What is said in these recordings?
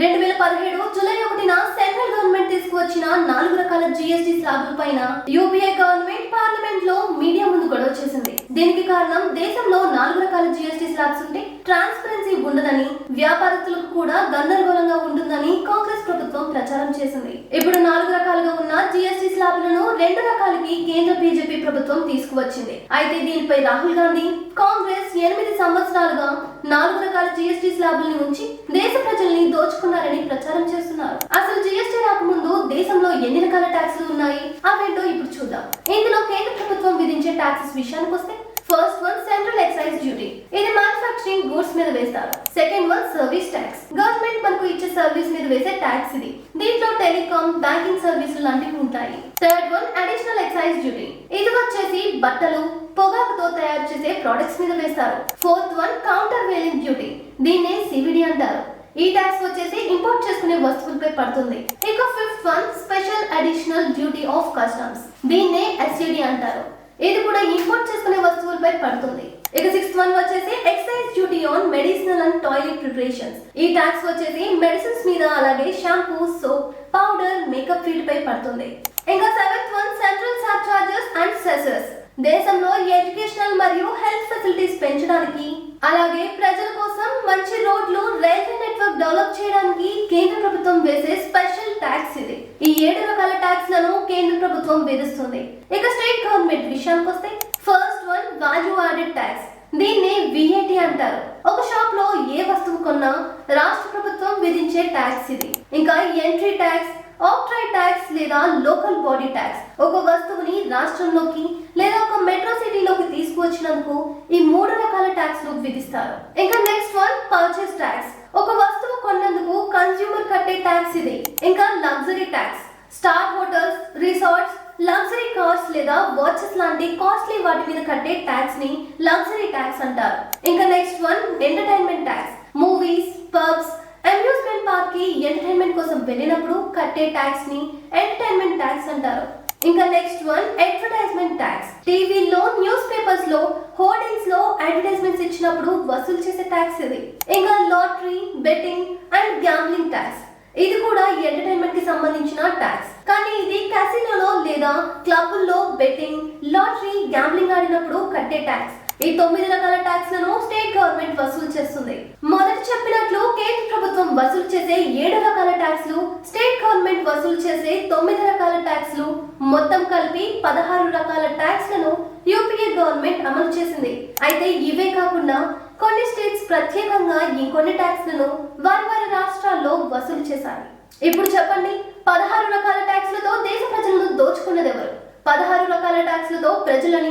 రెండు వేల పదిహేడు జూలై ఒకటిన సెంట్రల్ గవర్నమెంట్ తీసుకువచ్చిన నాలుగు రకాల జీఎస్టీ స్లాబుల పైన యూపీఏ గవర్నమెంట్ పార్లమెంట్లో మీడియా ముందు గొడవ చేసింది. దీనికి కారణం దేశంలో నాలుగు రకాల జిఎస్టి స్లాబ్స్ ఉంటే ట్రాన్స్పరెన్సీ ఉండదని వ్యాపారస్తులకు కూడా గందరగోళంగా ఉంటుందని కాంగ్రెస్ ప్రభుత్వం ప్రచారం చేసింది. ఇప్పుడు నాలుగు రకాలుగా ఉన్న జిఎస్టి స్లాబ్లను రెండు రకాలకి కేంద్ర బీజేపీ ప్రభుత్వం తీసుకువచ్చింది. అయితే దీనిపై రాహుల్ గాంధీ కాంగ్రెస్ ఎనిమిది సంవత్సరాలుగా నాలుగు రకాల జిఎస్టి స్లాబుల్ని ఉంచి దేశ ప్రజల్ని దోచుకున్నారని ప్రచారం చేస్తున్నారు. అసలు జీఎస్టీ రాకముందు దేశంలో ఎన్ని రకాల ట్యాక్సులు ఉన్నాయి? అవేంటో ఇప్పుడు చూద్దాం. ఇందులో కేంద్ర ప్రభుత్వం విధించే ట్యాక్సెస్ విషయానికి వస్తే first one central excise duty ఇది మ్యానుఫాక్చరింగ్ గూడ్స్ మీద వేస్తారు. Second one service tax government మనకు ఇచ్చే సర్వీస్ మీద వేసే ట్యాక్స్ ఇది. దీంట్లో టెలికాం బ్యాంకింగ్ సర్వీసులు లాంటివి ఉంటాయి. Third one additional excise duty ఇది వచ్చేసి బట్టలు పొగాకుతో తయారు చేసే ప్రొడక్ట్స్ మీద వేస్తారు. Fourth one countervailing duty దీన్నే సివిడి అంటారు. ఈ ట్యాక్స్ వచ్చేసి ఇంపోర్ట్ చేసుకునే వస్తువులపై పడుతుంది. ఇక fifth one special additional duty of customs దీన్నే ఎస్యూడి అంటారు. ఇది కూడా ఇంపోర్ట్ చేసుకునే వస్తువులపై పడుతుంది. ఇక సిక్స్త్ వన్ వచ్చేసి excise duty on medicinal and toilet preparations ఈ ట్యాక్స్ వచ్చేసి మెడిసిన్స్ మీద అలాగే shampoo soap powder makeup field పై పడుతుంది. ఇంకా seventh one central surcharges and cesses దేశంలో ఎడ్యుకేషనల్ మరియు హెల్త్ ఫెసిలిటీస్ పెంచడానికి అలాగే ప్రజల కోసం మంచి రోడ్లు రైల్వే నెట్వర్క్ డెవలప్ చేయడానికి కేంద్ర ప్రభుత్వం వేసే స్పెషల్ ట్యాక్స్ ఇది. ఈ ఏడు రకాల ట్యాక్స్లను కేంద్ర ప్రభుత్వం విధిస్తుంది. ఇక స్టేట్ గవర్నమెంట్ విషయానికి వస్తే first one value added tax దీన్ని విఐటి అంటారు. ఒక షాప్లో ఏ వస్తువు కొన్నా రాష్ట్ర ప్రభుత్వం విధించే ట్యాక్స్ ఇది. ఇంకా ఎంట్రీ ట్యాక్స్ ఆక్ట్రైడ్ ట్యాక్స్ లేదా లోకల్ బాడీ ట్యాక్స్ ఒక వస్తువుని రాష్ట్రంలోకి లేదా ఒక మెట్రో సిటీలోకి తీసుకువచ్చినందుకు ఈ మూడు ట్యాక్స్ రూప్ విధిస్తారు. ఇంకా నెక్స్ట్ వన్ పర్చేస్ ట్యాక్స్ ఒక వస్తువు కొన్నందుకు కన్స్యూమర్ కట్టే ట్యాక్స్ ఇది. ఇంకా luxury tax star hotels resorts luxury cars లేదా వాచెస్ లాంటి కాస్ట్లీ వాటి మీద కట్టే ట్యాక్స్ని లగ్జరీ ట్యాక్స్ అంటారు. ఇంకా next one entertainment tax movies pubs amusement పార్క్కి ఎంటర్టైన్మెంట్ కోసం వెళ్ళినప్పుడు కట్టే ట్యాక్స్ని ఎంటర్టైన్మెంట్ ట్యాక్స్ అంటారు. ఇంకా నెక్స్ట్ వన్ అడ్వర్టైజ్మెంట్ ట్యాక్స్ టీవీలో న్యూస్ పేపర్స్లో హోర్డింగ్స్లో అడ్వర్టైజ్మెంట్స్ ఇచ్చినప్పుడు వసూలు చేసే ట్యాక్స్ ఇది. ఇంకా lottery betting and gambling tax ఇది కూడా ఎంటర్టైన్మెంట్కి సంబంధించిన ట్యాక్స్ కానీ ఇది కసినోలో లేదా క్లబ్బుల్లో బెట్టింగ్ లాటరీ గ్యాంబ్లింగ్ ఆడినప్పుడు కట్టే ట్యాక్స్ ఈ తొమ్మిది రకాల ట్యాక్స్లను స్టేట్ గవర్నమెంట్ వసూలు చేస్తుంది. మొదట చెప్పినట్లు కేంద్ర ప్రభుత్వం వసూలు చేసే ఏడు రకాల ట్యాక్స్లు స్టేట్ గవర్నమెంట్ వసూలు చేసే తొమ్మిది రకాల ట్యాక్స్లు మొత్తం కలిపి పదహారు రకాల ట్యాక్స్లను యూపీఏ గవర్నమెంట్ అమలు చేసింది. అయితే ఇవే కాకుండా కొన్ని స్టేట్స్ ప్రత్యేకంగా ఇంకొన్ని ట్యాక్స్లను వారి వారి రాష్ట్రాల్లో వసూలు చేశారు. ఇప్పుడు చెప్పండి పదహారు రకాల ట్యాక్స్లతో దేశ ప్రజలను దోచుకున్నది ఎవరు పదహారు రకాల ట్యాక్స్లతో ప్రజలని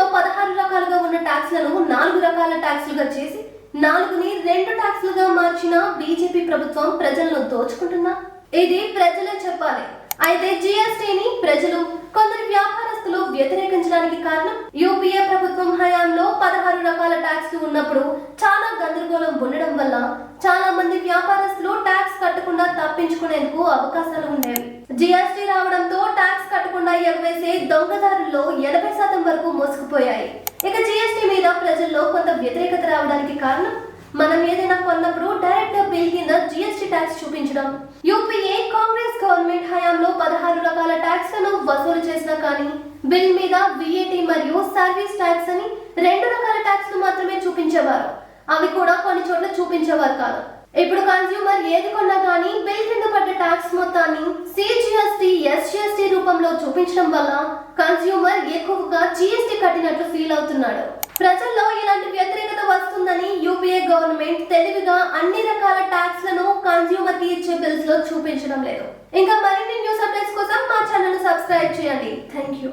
దేశంలో పదహారు రకాలుగా ఉన్న ట్యాక్స్లను నాలుగు రకాల ట్యాక్స్లుగా చేసి నాలుగుని రెండు ట్యాక్స్లుగా మార్చిన బీజేపీ ప్రభుత్వం ప్రజలను దోచుకుంటుందా? ఇది ప్రజలే చెప్పాలి. అయితే జిఎస్టీని ప్రజలు కొందరు వ్యాపారస్తులు వ్యతిరేకించడానికి కారణం యూపీఏ ప్రభుత్వం హయాంలో పదహారు రకాల ట్యాక్స్ ఉన్నప్పుడు చాలా గందరగోళం ఉండడం వల్ల చాలా మంది వ్యాపారస్తులు ట్యాక్స్ కట్టకుండా తప్పించుకునేందుకు అవకాశాలు ఉండేవి. జిఎస్టీ రావడంతో ట్యాక్స్ కట్టకుండా ఎగవేసే దొంగదారుల్లో ఎనభై వరకు మోసుకుపోయాయి. ఇక జిఎస్టీ మీద ప్రజల్లో కొంత వ్యతిరేకత రావడానికి కారణం మనం ఏదైనా కొన్నప్పుడు డైరెక్ట్ బిల్ కింద జిఎస్టీ ట్యాక్స్ చూపించడం. యూపీఏ కాంగ్రెస్ గవర్నమెంట్ హయాంలో పదహారు రకాల ట్యాక్స్లను వసూలు చేసినా కానీ బిల్ మీద విఏటి మరియు సర్వీస్ ట్యాక్స్ అని రెండు రకాల ట్యాక్స్ మాత్రమే చూపించేవారు. అవి కూడా కొన్ని చోట్ల చూపించేవారు కాదు. ఇప్పుడు కన్స్యూమర్ ఏది కొన్న కానీ బిల్ కింద పడ్డ ట్యాక్స్ మొత్తాన్ని సిజిఎస్టీ ఎస్జిఎస్టీ రూపంలో చూపించడం వల్ల కన్స్యూమర్ ఎక్కువగా జిఎస్టి కట్టినట్లు ఫీల్ అవుతున్నాడు. ప్రజల్లో ఇలాంటి వ్యతిరేకత వస్తుందని యూపీఏ గవర్నమెంట్ తెలివిగా అన్ని రకాల ట్యాక్స్లను కన్స్యూమర్కి ఇచ్చే బిల్స్లో చూపించడం లేదు. ఇంకా మరిన్ని న్యూస్ అప్డేట్స్ కోసం మా ఛానల్ సబ్స్క్రైబ్ చేయండి. Thank you